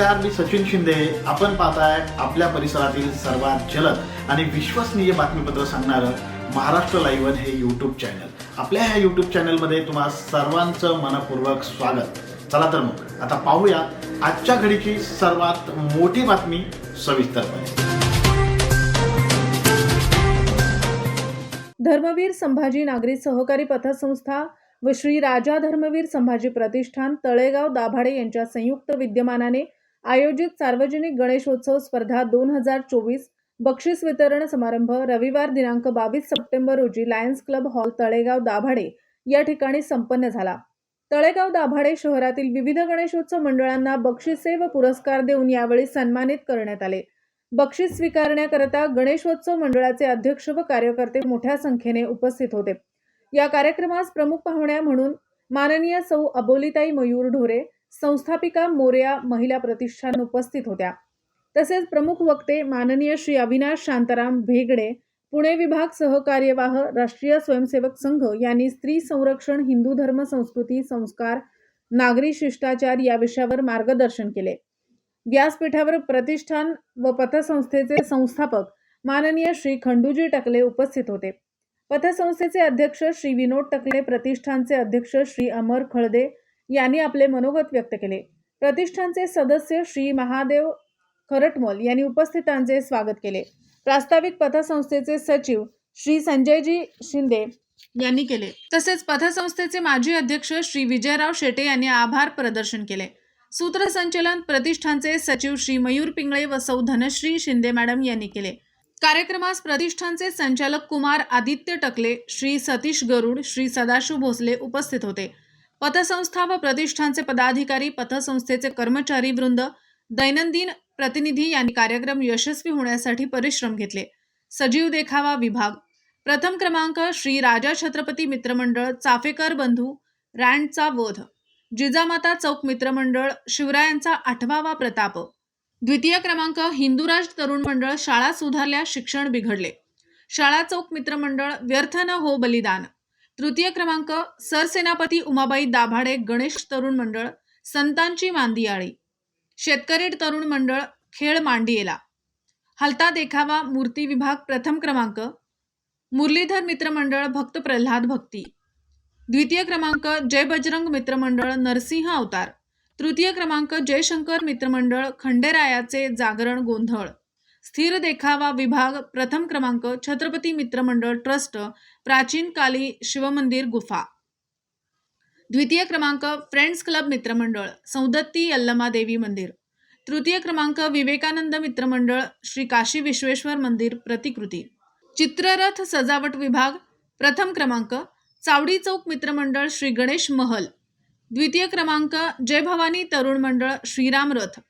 नमस्कार मी सचिन शिंदे. आपण पाहताय आपल्या परिसरातील सर्वात जलद आणि विश्वसनीय बातमीपत्र सांगणारं महाराष्ट्र लाईव्हन हे यूट्यूब चॅनल आपल्या ह्या यूट्यूब चॅनलमध्ये तुम्हा सर्वांचं मनपूर्वक स्वागत. चला तर मग आता पाहूया आजच्या घडीची सर्वात मोठी बातमी सविस्तरपणे. धर्मवीर संभाजी नागरी सहकारी पतसंस्था व श्री राजा धर्मवीर संभाजी प्रतिष्ठान तळेगाव दाभाडे यांच्या संयुक्त विद्यमानाने आयोजित सार्वजनिक गणेशोत्सव स्पर्धा दोन हजार चोवीस बक्षीस वितरण समारंभ रविवार दिनांक बावीस सप्टेंबर रोजी Lions club hall Talegaon Dabhade या ठिकाणी संपन्न झाला. तळेगाव दाभाडे शहरातील विविध गणेशोत्सव मंडळांना बक्षिसे व पुरस्कार देऊन यावेळी सन्मानित करण्यात आले. बक्षीस स्वीकारण्याकरता गणेशोत्सव मंडळाचे अध्यक्ष व कार्यकर्ते मोठ्या संख्येने उपस्थित होते. या कार्यक्रमास प्रमुख पाहुण्या म्हणून माननीय सौ अबोलीताई मयूर ढोरे संस्थापिका मोर्या महिला प्रतिष्ठान उपस्थित होत्या. तसेच प्रमुख वक्ते माननीय श्री अविनाश शांताराम भेगडे पुणे विभाग सहकार्यवाह राष्ट्रीय स्वयंसेवक संघ यांनी स्त्री संरक्षण हिंदू धर्म संस्कृती संस्कार नागरी शिष्टाचार या विषयावर मार्गदर्शन केले. व्यासपीठावर प्रतिष्ठान व पतसंस्थेचे संस्थापक माननीय श्री खंडूजी टकले उपस्थित होते. पतसंस्थेचे अध्यक्ष श्री विनोद टकले प्रतिष्ठानचे अध्यक्ष श्री अमर खळदे यांनी आपले मनोगत व्यक्त केले. प्रतिष्ठानचे सदस्य श्री महादेव खरटमोल यांनी उपस्थितांचे स्वागत केले. प्रास्ताविक पथसंस्थेचे सचिव श्री संजयजी शिंदे यांनी केले. तसेच पथसंस्थेचे माजी अध्यक्ष श्री विजयराव शेटे यांनी आभार प्रदर्शन केले. सूत्रसंचलन प्रतिष्ठानचे सचिव श्री मयूर पिंगळे व सौ धनश्री शिंदे मॅडम यांनी केले. कार्यक्रमास प्रतिष्ठानचे संचालक कुमार आदित्य टकले श्री सतीश गरुड श्री सदाशिव भोसले उपस्थित होते. पतसंस्था व प्रतिष्ठानचे पदाधिकारी पतसंस्थेचे कर्मचारी वृंद दैनंदिन प्रतिनिधी यांनी कार्यक्रम यशस्वी होण्यासाठी परिश्रम घेतले. सजीव देखावा विभाग. प्रथम क्रमांक श्री राजा छत्रपती मित्रमंडळ चाफेकर बंधू रँडचा वध. जिजामाता चौक मित्रमंडळ शिवरायांचा आठवावा प्रताप. द्वितीय क्रमांक हिंदुराज तरुण मंडळ शाळा सुधारल्या शिक्षण बिघडले. शाळा चौक मित्रमंडळ व्यर्थ न हो बलिदान. तृतीय क्रमांक सरसेनापती उमाबाई दाभाडे गणेश तरुण मंडळ संतांची मांदियाळी. शेतकरी तरुण मंडळ खेळ मांडियेला. हलता देखावा मूर्ती विभाग प्रथम क्रमांक मुरलीधर मित्रमंडळ भक्त प्रल्हाद भक्ती. द्वितीय क्रमांक जय बजरंग मित्रमंडळ नरसिंह अवतार. तृतीय क्रमांक जयशंकर मित्रमंडळ खंडेरायाचे जागरण गोंधळ. स्थिर देखावा विभाग प्रथम क्रमांक छत्रपती मित्रमंडळ ट्रस्ट प्राचीन काली शिवमंदिर गुफा. द्वितीय क्रमांक फ्रेंड्स क्लब मित्रमंडळ सौदत्ती यल्लमा देवी मंदिर. तृतीय क्रमांक विवेकानंद मित्रमंडळ श्री काशी विश्वेश्वर मंदिर प्रतिकृती. चित्ररथ सजावट विभाग प्रथम क्रमांक चावडी चौक मित्रमंडळ श्री गणेश महल. द्वितीय क्रमांक जय भवानी तरुण मंडळ श्रीराम रथ.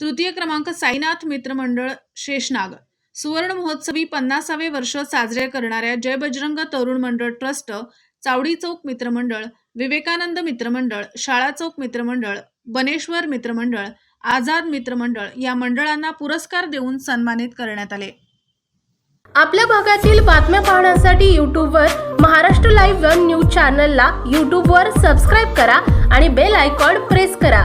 तृतीय क्रमांक साईनाथ मित्रमंडळ शेषनाग सुवर्ण महोत्सवी पन्नासावे वर्ष साजरे करणाऱ्या जय बजरंग तरुण मंडळ ट्रस्ट चावडी चौक मित्रमंडळ विवेकानंद मित्रमंडळ शाळा चौक मित्रमंडळ बनेश्वर मित्रमंडळ आझाद मित्रमंडळ या मंडळांना पुरस्कार देऊन सन्मानित करण्यात आले. आपल्या भागातील बातम्या पाहण्यासाठी यूट्यूबवर महाराष्ट्र लाईव्ह वन न्यूज चॅनलला यूट्यूबवर सबस्क्राईब करा आणि बेल आयकॉन प्रेस करा.